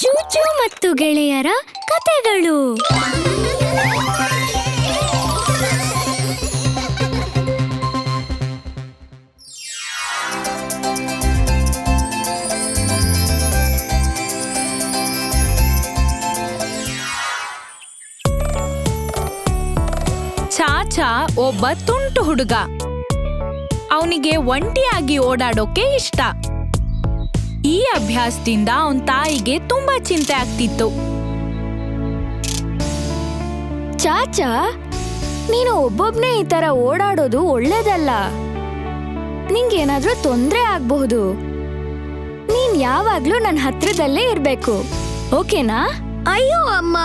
ಚೂಚು ಮತ್ತು ಗೆಳೆಯರ ಕತೆಗಳು. ಚಾಚಾ ಒಬ್ಬ ತುಂಟು ಹುಡುಗ. ಅವನಿಗೆ ಒಂಟಿಯಾಗಿ ಓಡಾಡೋಕೆ ಇಷ್ಟ. ಈ ಅಭ್ಯಾಸದಿಂದ ಅವನ ತಾಯಿಗೆ ತುಂಬಾ ಚಿಂತೆ ಆಗ್ತಿತ್ತು. ಚಾಚಾ ನೀನು ಒಬ್ಬೊಬ್ನೇ ಈ ತರ ಓಡಾಡೋದು ಒಳ್ಳೇದಲ್ಲ. ನಿಂಗೇನಾದ್ರೂ ತೊಂದ್ರೆ ಆಗ್ಬಹುದು. ನೀನ್ ಯಾವಾಗ್ಲೂ ನನ್ನ ಹತ್ರದಲ್ಲೇ ಇರ್ಬೇಕು. ಓಕೆನಾ? ಅಯ್ಯೋ ಅಮ್ಮ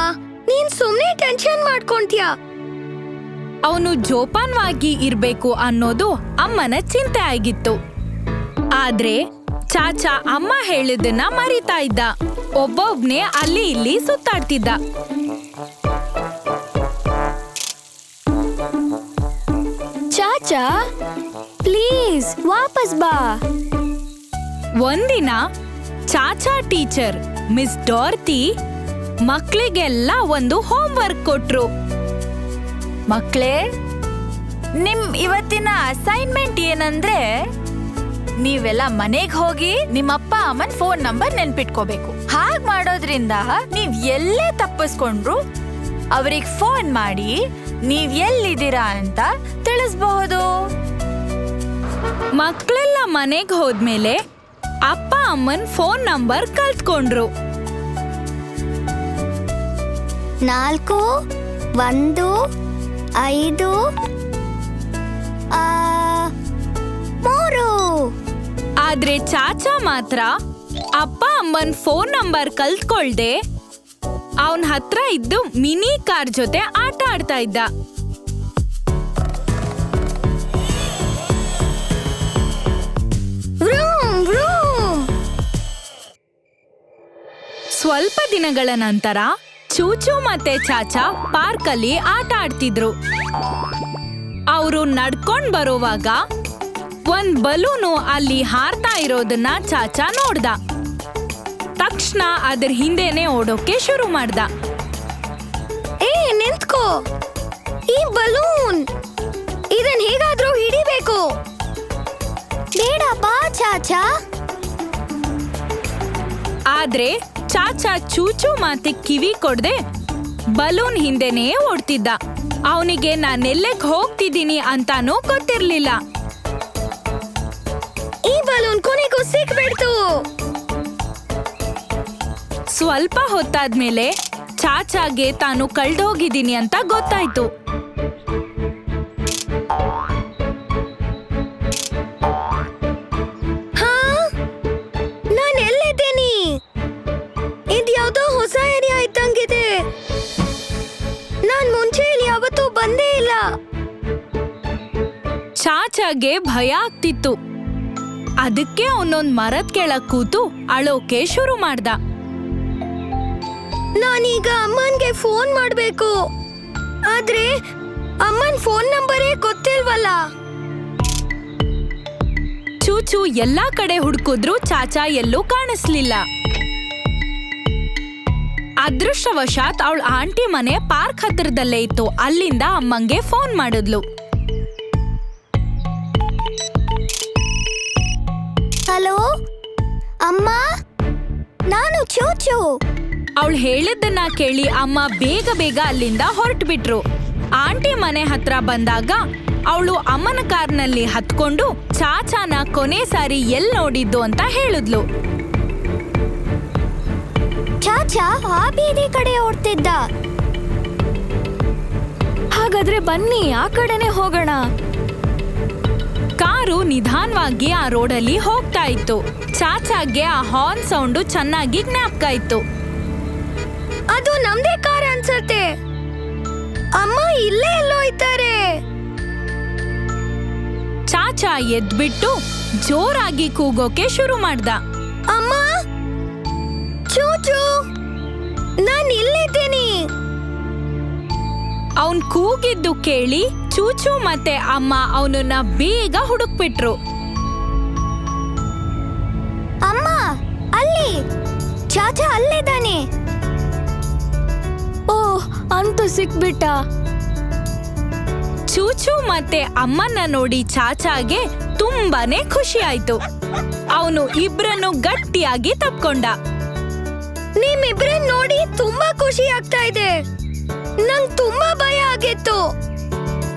ನೀನ್ ಸುಮ್ನೆ ಟೆನ್ಷನ್ ಮಾಡ್ಕೊಂತೀಯ? ಅವನು ಜೋಪಾನವಾಗಿ ಇರ್ಬೇಕು ಅನ್ನೋದು ಅಮ್ಮನ ಚಿಂತೆ ಆಗಿತ್ತು. ಆದ್ರೆ ಚಾಚಾ ಅಮ್ಮ ಹೇಳಿದ್ದನ್ನ ಮರಿತಾ ಇದ್ದ. ಒಬ್ಬೊಬ್ನೇ ಅಲ್ಲಿ ಇಲ್ಲಿ ಸುತ್ತಾಡ್ತಿದ್ದ. ಚಾಚಾ ಪ್ಲೀಸ್ ವಾಪಸ್ ಬಾ. ಒಂದಿನ ಚಾಚಾ ಟೀಚರ್ ಮಿಸ್ ಡಾರ್ತಿ ಮಕ್ಕಳಿಗೆಲ್ಲ ಒಂದು ಹೋಮ್ವರ್ಕ್ ಕೊಟ್ರು. ಮಕ್ಕಳೇ ನಿಮ್ ಇವತ್ತಿನ ಅಸೈನ್ಮೆಂಟ್ ಏನಂದ್ರೆ ನೀವೆಲ್ಲ ಮನೆಗ್ ಹೋಗಿ ನಿಮ್ಮ ಅಪ್ಪ ಅಮ್ಮನ್ ಫೋನ್ ನಂಬರ್ ನೆನ್ಪಿಟ್ಕೋಬೇಕು. ಹಾಗ್ ಮಾಡೋದ್ರಿಂದ ನೀವ್ ಎಲ್ಲೇ ತಪ್ಪಿಸ್ಕೊಂಡ್ರು ಅವ್ರಿಗೆ ಫೋನ್ ಮಾಡಿ ನೀವ್ ಎಲ್ಲಿದ್ದೀರಾ ಅಂತ ತಿಳಿಸ್ಬಹುದು. ಮಕ್ಕಳೆಲ್ಲ ಮನೆಗ್ ಹೋದ್ಮೇಲೆ ಅಪ್ಪ ಅಮ್ಮನ್ ಫೋನ್ ನಂಬರ್ ಕಲ್ತ್ಕೊಂಡ್ರು ನಾಲ್ಕು, ಒಂದು, ಐದು ಆದ್ರೆ ಚಾಚಾ ಮಾತ್ರ ಅಪ್ಪ ಅಮ್ಮನ್ ಫೋನ್ ನಂಬರ್ ಕಲ್ತ್ಕೊಳ್ದೆ ಅವನ್ ಹತ್ರ ಇದ್ದು ಮಿನಿ ಕಾರ್ ಜೊತೆ ಆಟ ಆಡ್ತಾ ಇದ್ದ. ಸ್ವಲ್ಪ ದಿನಗಳ ನಂತರ ಚೂಚು ಮತ್ತೆ ಚಾಚಾ ಪಾರ್ಕ್ ಅಲ್ಲಿ ಆಟ ಆಡ್ತಿದ್ರು ಅವರು ನಡ್ಕೊಂಡ್ ಬರೋವಾಗ ಒಂದ್ ಬಲೂನು ಅಲ್ಲಿ ಹಾರ್ತಾ ಇರೋದನ್ನ ಚಾಚಾ ನೋಡ್ದ. ತಕ್ಷಣ ಅದ್ರ ಹಿಂದೆನೆ ಓಡೋಕೆ ಶುರು ಮಾಡ್ದ. ಏ ನಿಂತ್ಕೋ. ಈ ಬಲೂನ್. ಇದನ್ ಹೇಗಾದ್ರೂ ಹಿಡಿಬೇಕು. ಬೇಡ ಬಾ ಚಾಚಾ. ಆದ್ರೆ ಚಾಚಾ ಚೂಚು ಮಾತಿ ಕಿವಿ ಕೊಡ್ದೆ ಬಲೂನ್ ಹಿಂದೆನೇ ಓಡ್ತಿದ್ದ. ಅವನಿಗೆ ನಾನೆಲ್ಲೆಕ್ ಹೋಗ್ತಿದ್ದೀನಿ ಅಂತಾನೂ ಗೊತ್ತಿರ್ಲಿಲ್ಲ. ಬಲೂನ್ ಕೊನೆಗೂ ಸಿಕ್ಬಿಡ್ತು. ಸ್ವಲ್ಪ ಹೊತ್ತಾದ್ಮೇಲೆ ಚಾಚಾಗೆ ತಾನು ಕಳ್ದೋಗಿದ್ದೀನಿ ಅಂತ ಗೊತ್ತಾಯ್ತು. ಹಾ? ನಾನ್ ಎಲ್ಲಿದ್ದೀನಿ? ಇದ್ಯಾವ್ದೋ ಹೊಸ ಏರಿಯಾ ಇದ್ದಂಗಿದೆ. ನಾನ್ ಮುಂಚೆ ಇಲ್ಲಿ ಯಾವತ್ತೂ ಬಂದೇ ಇಲ್ಲ. ಚಾಚಾಗೆ ಭಯ ಆಗ್ತಿತ್ತು. ಅದಕ್ಕೆ ಅವನೊಂದ್ ಮರದ್ ಕೆಳಗ್ ಕೂತು ಅಳೋಕೆ ಶುರು ಮಾಡ್ದ. ನಾನೀಗ ಅಮ್ಮನ್ಗೆ ಫೋನ್ ಮಾಡ್ಬೇಕು. ಆದ್ರೆ ಅಮ್ಮನ್ ಫೋನ್ ನಂಬರೇ ಗೊತ್ತಿಲ್ವಲ್ಲ. ಚೂಚು ಎಲ್ಲಾ ಕಡೆ ಹುಡುಕಿದ್ರು ಚಾಚಾ ಎಲ್ಲೂ ಕಾಣಿಸ್ಲಿಲ್ಲ. ಅದೃಷ್ಟವಶಾತ್ ಅವಳ ಆಂಟಿ ಮನೆ ಪಾರ್ಕ್ ಹತ್ತಿರದಲ್ಲೇ ಇತ್ತು. ಅಲ್ಲಿಂದ ಅಮ್ಮಂಗೆ ಫೋನ್ ಮಾಡಿದ್ಲು. ಚೂಚು ಅವಳು ಹೇಳಿದ್ದನ್ನ ಕೇಳಿ ಅಮ್ಮ ಬೇಗ ಬೇಗ ಅಲ್ಲಿಂದ ಹೊರಟು ಬಿಟ್ರು ಆಂಟಿ ಮನೆ ಹತ್ರ ಬಂದಾಗ ಅವಳು ಅಮ್ಮನ ಕಾರ್ನಲ್ಲಿ ಹತ್ಕೊಂಡು ಚಾಚಾನ ಕೊನೆ ಸಾರಿ ಎಲ್ ನೋಡಿದ್ದು ಅಂತ ಹೇಳಿದ್ಲು. ಚಾಚಾ ಆ ಬೀದಿ ಕಡೆ ಓಡ್ತಿದ್ದ. ಹಾಗಾದ್ರೆ ಬನ್ನಿ ಆ ಕಡೆನೆ ಹೋಗೋಣ. ಕಾರು ನಿಧಾನವಾಗಿ ಆ ರೋಡಲ್ಲಿ ಹೋಗ್ತಾ ಇತ್ತು. ಚಾಚಾಗೆ ಆ ಹಾರ್ನ್ ಸೌಂಡು ಚೆನ್ನಾಗಿ ಜ್ಞಾಪಕ ಇತ್ತು ಅದು ನಮ್ದೇ ಕಾರ್ ಅನ್ಸತ್ತೆ. ಅಮ್ಮ ಇಲ್ಲೇ ಎಲ್ಲೋ ಇದ್ದಾರೆ. ಚಾಚಾ ಎದ್ಬಿಟ್ಟು ಜೋರಾಗಿ ಕೂಗೋಕೆ ಶುರು ಮಾಡ್ದ. ಅಮ್ಮ ಚೂಚು ನಾನ್ ಇಲ್ಲಿದ್ದೀನಿ. ಅವನ್ ಕೂಗಿದ್ದು ಕೇಳಿ ಚೂಚು ಮತ್ತೆ ಅಮ್ಮ ಅವನನ್ನ ಬೇಗ ಹುಡುಕ್ಬಿಟ್ರು. ಅಲ್ಲಿ ಚಾಚಾ ಅಲ್ಲಿದ್ದಾನೆ ಓ ಅಂತೂ ಸಿಕ್ಬಿಟ್ಟ. ಚೂಚು ಮತ್ತೆ ಅಮ್ಮನ್ನ ನೋಡಿ ಚಾಚಾಗೆ ತುಂಬಾನೇ ಖುಷಿ ಆಯ್ತು ಅವನು ಇಬ್ರನ್ನು ಗಟ್ಟಿಯಾಗಿ ತಪ್ಕೊಂಡ. ನಿಮ್ಮಿಬ್ರನ್ ನೋಡಿ ತುಂಬಾ ಖುಷಿ ಆಗ್ತಾ ಇದೆ. ನಂಗ್ ತುಂಬಾ ಭಯ ಆಗಿತ್ತು.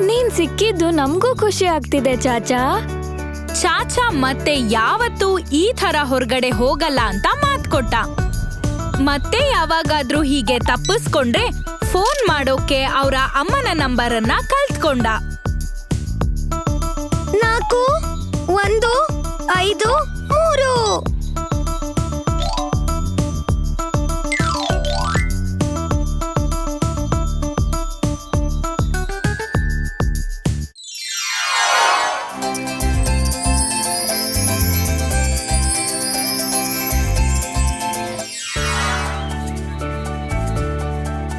ನೀನ್ ಸಿಕ್ಕಿದ್ದು ನಮಗೂ ಖುಷಿ ಆಗ್ತಿದೆ, ಚಾಚಾ. ಚಾಚಾ ಮತ್ತೆ ಯಾವತ್ತೂ ಈ ತರ ಹೊರಗಡೆ ಹೋಗಲ್ಲ ಅಂತ ಮಾತ್ ಕೊಟ್ಟ. ಮತ್ತೆ ಯಾವಾಗಾದ್ರೂ ಹೀಗೆ ತಪ್ಪಿಸ್ಕೊಂಡ್ರೆ ಫೋನ್ ಮಾಡೋಕೆ ಅವರ ಅಮ್ಮನ ನಂಬರನ್ನ ಕಲ್ತ್ಕೊಂಡ ನಾಲ್ಕು, ಒಂದು, ಐದು, ಮೂರು.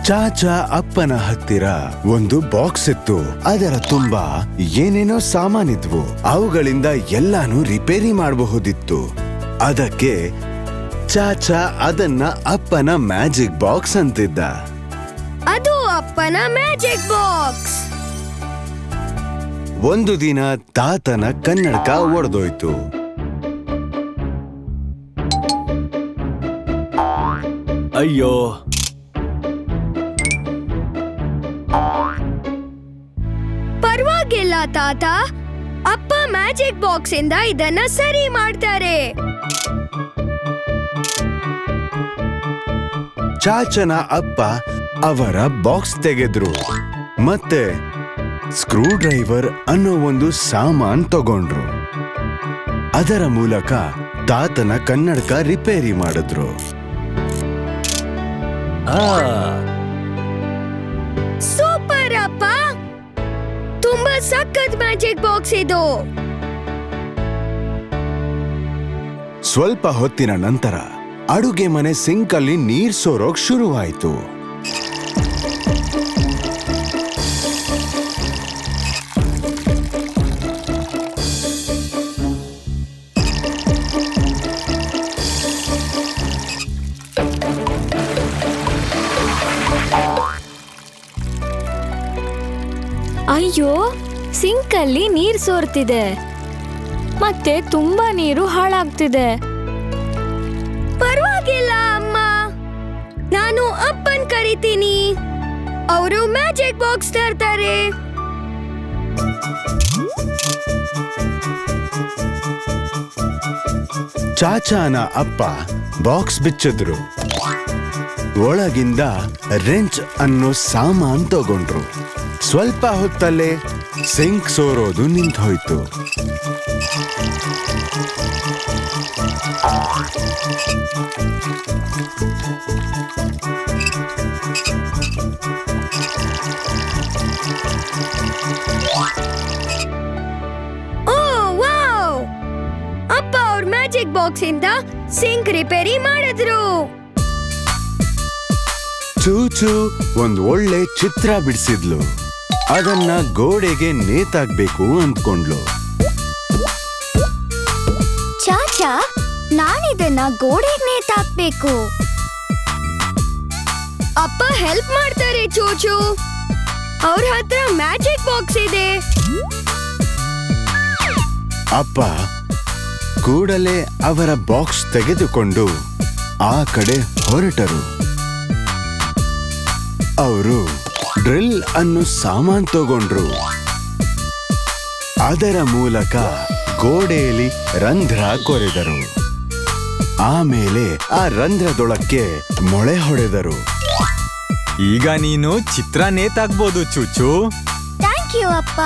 ಚಾಚಾ ಅಪ್ಪನ ಹತ್ತಿರ ಒಂದು ಬಾಕ್ಸ್ ಇತ್ತು. ಅದರ ತುಂಬಾ ಏನೇನೋ ಸಾಮಾನಿದ್ವು. ಅವುಗಳಿಂದ ಎಲ್ಲಾನು ರಿಪೇರಿ ಮಾಡಬಹುದಿತ್ತು. ಅದಕ್ಕೆ ಚಾಚಾ ಅದನ್ನ ಅಪ್ಪನ ಮ್ಯಾಜಿಕ್ ಬಾಕ್ಸ್ ಅಂತಿದ್ದ. ಅದು ಅಪ್ಪನ ಮ್ಯಾಜಿಕ್ ಬಾಕ್ಸ್. ಒಂದು ದಿನ ತಾತನ ಕನ್ನಡಕ ಒಡೆದೋಯ್ತು. ಅಯ್ಯೋ ತಾತ ಅಪ್ಪ ಮ್ಯಾಜಿಕ್ ಬಾಕ್ಸ್ ಇಂದ ಇದನ್ನ ಸರಿ ಮಾಡ್ತಾರೆ. ಚಾಚನ ಅಪ್ಪ ಅವರ ಬಾಕ್ಸ್ ತೆಗೆದ್ರು. ಮತ್ತೆ ಸ್ಕ್ರೂ ಡ್ರೈವರ್ ಅನ್ನೋ ಒಂದು ಸಾಮಾನ್ ತಗೊಂಡ್ರು. ಅದರ ಮೂಲಕ ತಾತನ ಕನ್ನಡಕ ರಿಪೇರಿ ಮಾಡಿದ್ರು. ಸಖತ್ ಮ್ಯಾಜಿಕ್ ಬಾಕ್ಸ್ ಇದು. ಸ್ವಲ್ಪ ಹೊತ್ತಿನ ನಂತರ ಅಡುಗೆ ಮನೆ ಸಿಂಕ್ ಅಲ್ಲಿ ನೀರ್ ಸೋರೋಕ್ ಶುರುವಾಯ್ತು. ಅಯ್ಯೋ ಸಿಂಕಲ್ಲಿ ನೀರ್ ಸೋರ್ತಿದೆ. ಮತ್ತೆ ತುಂಬಾ ನೀರು ಹಾಳಾಗ್ತಿದೆ. ಪರವಾಗಿಲ್ಲ, ಅಮ್ಮ. ನಾನು ಅಪ್ಪನ್ ಕರಿತೀನಿ. ಅವರು ಮ್ಯಾಜಿಕ್ ಬಾಕ್ಸ್ ತರ್ತಾರೆ. ಚಾಚಾನ ಅಪ್ಪ ಬಾಕ್ಸ್ ಬಿಚ್ಚಿದ್ರು. ಒಳಗಿಂದ ರೆಂಚ್ ಅನ್ನೋ ಸಾಮಾನ್ ತಗೊಂಡ್ರು. ಸ್ವಲ್ಪ ಹೊತ್ತಲ್ಲೇ ಸಿಂಕ್ ಸೋರೋದು ನಿಂತೋಯ್ತು ಅಪ್ಪ ಅವ್ರ ಮ್ಯಾಜಿಕ್ ಬಾಕ್ಸ್ ಇಂದ ಸಿಂಕ್ ರಿಪೇರಿ ಮಾಡಿದ್ರು ಚೂಚು ಒಂದ್ ಒಳ್ಳೆ ಚಿತ್ರ ಬಿಡಿಸಿದ್ಲು ಅದನ್ನ ಗೋಡೆಗೆ ನೇತಾಕ್ಬೇಕು ಅಂದ್ಕೊಂಡ್ಲು. ಚಾಚಾ ನಾನಿದನ್ನ ಗೋಡೆಗೆ ನೇತಾಕ್ಬೇಕು. ಅಪ್ಪ ಹೆಲ್ಪ್ ಮಾಡ್ತಾರೆ ಚೂಚು. ಅವ್ರ ಹತ್ರ ಮ್ಯಾಜಿಕ್ ಬಾಕ್ಸ್ ಇದೆ. ಅಪ್ಪ ಕೂಡಲೇ ಅವರ ಬಾಕ್ಸ್ ತೆಗೆದುಕೊಂಡು ಆ ಕಡೆ ಹೊರಟರು. ಅವರು ಡ್ರಿಲ್ ಅನ್ನು ಸಾಮಾನ್ ತಗೊಂಡ್ರು. ಅದರ ಮೂಲಕ ಗೋಡೆಯಲ್ಲಿ ರಂಧ್ರ ಕೊರೆದರು. ಆಮೇಲೆ ಆ ರಂಧ್ರದೊಳಕ್ಕೆ ಮೊಳೆ ಹೊಡೆದರು. ಈಗ ನೀನು ಚಿತ್ರ ನೇತಾಕ್ಬೋದು, ಚೂಚು. ಥ್ಯಾಂಕ್ ಯು ಅಪ್ಪ.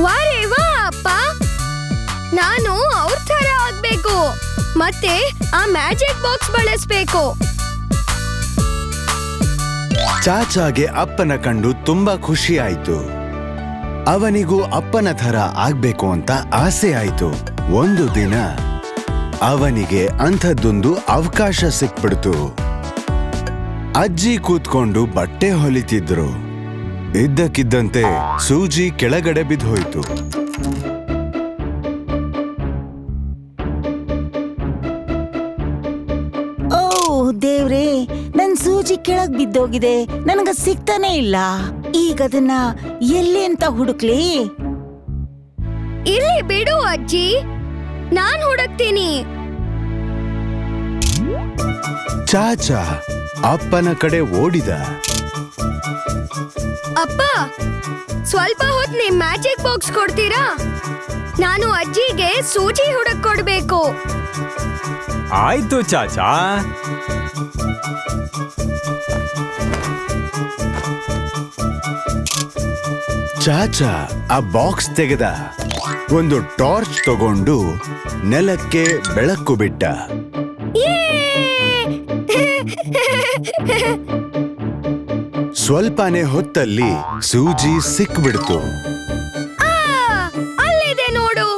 ವಾರೇ ವಾ ಅಪ್ಪ. ನಾನು ಅವ್ರ ಥರ ಆಗ್ಬೇಕು. ಮತ್ತೆ ಆ ಮ್ಯಾಜಿಕ್ ಬಾಕ್ಸ್ ಬಳಸ್ಬೇಕು. ಚಾಚಾಗೆ ಅಪ್ಪನ ಕಂಡು ತುಂಬಾ ಖುಷಿ ಆಯ್ತು. ಅವನಿಗೂ ಅಪ್ಪನ ಥರ ಆಗ್ಬೇಕು ಅಂತ ಆಸೆ ಆಯ್ತು. ಒಂದು ದಿನ ಅವನಿಗೆ ಅಂಥದ್ದೊಂದು ಅವಕಾಶ ಸಿಕ್ಬಿಡ್ತು. ಅಜ್ಜಿ ಕೂತ್ಕೊಂಡು ಬಟ್ಟೆ ಹೊಲಿತಿದ್ರು. ಇದ್ದಕ್ಕಿದ್ದಂತೆ ಸೂಜಿ ಕೆಳಗಡೆ ಬಿದ್ದೋಯ್ತು ಸೂಜಿ ಕೆಳಗ್ ಬಿದ್ದೋಗಿದೆ. ನನಗ ಸಿಗ್ತಾನೆ ಇಲ್ಲ. ಈಗ ಅದನ್ನ ಎಲ್ಲಿ ಅಂತ ಹುಡುಕ್ಲಿ? ಇಲ್ಲಿ ಬಿಡು ಅಜ್ಜಿ. ನಾನ್ ಹುಡುಕ್ತೀನಿ. ಚಾಚಾ ಅಪ್ಪನ ಕಡೆ ಓಡಿದ. ಅಪ್ಪ ಸ್ವಲ್ಪ ಹೊತ್ತು ನಿಮ್ ಮ್ಯಾಜಿಕ್ ಬಾಕ್ಸ್ ಕೊಡ್ತೀರಾ? ನಾನು ಅಜ್ಜಿಗೆ ಸೂಜಿ ಹುಡುಕ್ ಕೊಡ್ಬೇಕು. ಆಯ್ತು ಚಾಚಾ. ಚಾಚಾ ಆ ಬಾಕ್ಸ್ ತೆಗೆದ. ಒಂದು ಟಾರ್ಚ್ ತಗೊಂಡು ನೆಲಕ್ಕೆ ಬೆಳಕು ಬಿಟ್ಟ. ಸ್ವಲ್ಪನೇ ಹೊತ್ತಲ್ಲಿ ಸೂಜಿ ಸಿಕ್ಬಿಡ್ತು. ಆ, ಅಲ್ಲಿದೆ ನೋಡು.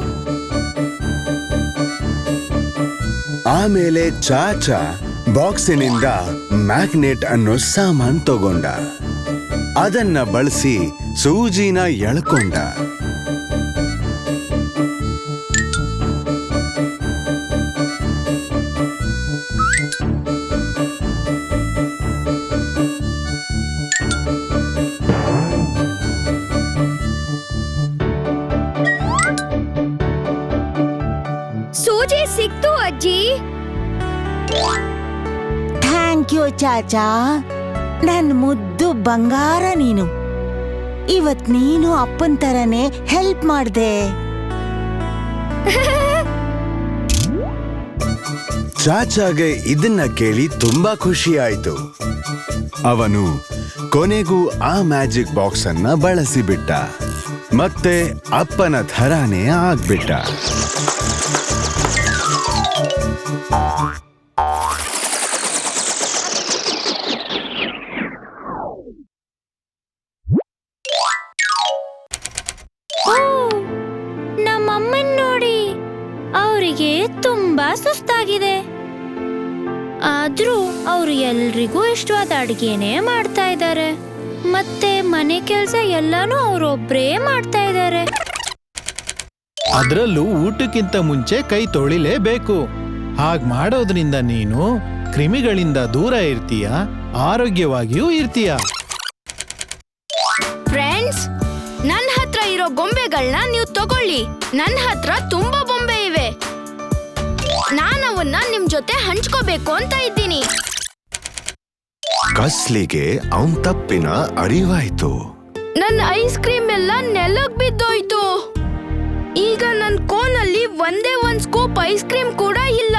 ಆಮೇಲೆ ಚಾಚಾ ಬಾಕ್ಸಿನಿಂದ ಮ್ಯಾಗ್ನೆಟ್ ಅನ್ನೋ ಸಾಮಾನ್ ತಗೊಂಡ. ಅದನ್ನ ಬಳಸಿ ಸೂಜಿನ ಎಳ್ಕೊಂಡ. ಸೂಜಿ ಸಿಕ್ತು ಅಜ್ಜಿ. ಥ್ಯಾಂಕ್ ಯು ಚಾಚಾ. ನನ್ ಮುದ್ದು ಬಂಗಾರ ನೀನು. ಇವತ್ ನೀನು ಅಪ್ಪನ್ ತರನೇ ಹೆಲ್ಪ್ ಮಾಡ್ದೆ. ಚಾಚಾಗೆ ಇದನ್ನ ಕೇಳಿ ತುಂಬಾ ಖುಷಿ ಆಯ್ತು. ಅವನು ಕೊನೆಗೂ ಆ ಮ್ಯಾಜಿಕ್ ಬಾಕ್ಸ್ ಅನ್ನ ಬಳಸಿಬಿಟ್ಟ. ಮತ್ತೆ ಅಪ್ಪನ ಥರಾನೇ ಆಗ್ಬಿಟ್ಟ. ಆದ್ರೂ ಅವ್ರು ಎಲ್ರಿಗೂ ಇಷ್ಟವಾದ ಅಡುಗೆನೇ ಮಾಡ್ತಾ ಇದ್ದಾರೆ ಮತ್ತೆ ಮನೆ ಕೆಲ್ಸ ಎಲ್ಲಾನು ಅವ್ರೊಬ್ರೇ ಮಾಡ್ತಾ ಇದ್ದಾರೆ ಅದರಲ್ಲೂ ಊಟಕ್ಕಿಂತ ಮುಂಚೆ ಕೈ ತೊಳಿಲೇಬೇಕು. ಹಾಗ್ ಮಾಡೋದ್ರಿಂದ ನೀನು ಕ್ರಿಮಿಗಳಿಂದ ದೂರ ಇರ್ತೀಯ ಆರೋಗ್ಯವಾಗಿಯೂ ಇರ್ತೀಯ. ಫ್ರೆಂಡ್ಸ್ ನನ್ನ ಹತ್ರ ಇರೋ ಗೊಂಬೆಗಳನ್ನ ನೀವು ತಗೊಳ್ಳಿ. ನನ್ನ ಹತ್ರ ತುಂಬಾ ಜೊತೆ ಹಂಚ್ಕೋಬೇಕು ಅಂತ ಇದ್ದೀನಿ. ಕಸ್ಲಿಗೆ ಅವನ್ ತಪ್ಪಿನ ಅರಿವಾಯ್ತು. ನನ್ನ ಐಸ್ ಕ್ರೀಮ್ ಎಲ್ಲ ನೆಲಕ್ ಬಿದ್ದೋಯ್ತು. ಈಗ ನನ್ ಕೋನಲ್ಲಿ ಒಂದೇ ಒಂದ್ ಸ್ಕೂಪ್ ಐಸ್ ಕ್ರೀಮ್ ಕೂಡ ಇಲ್ಲ.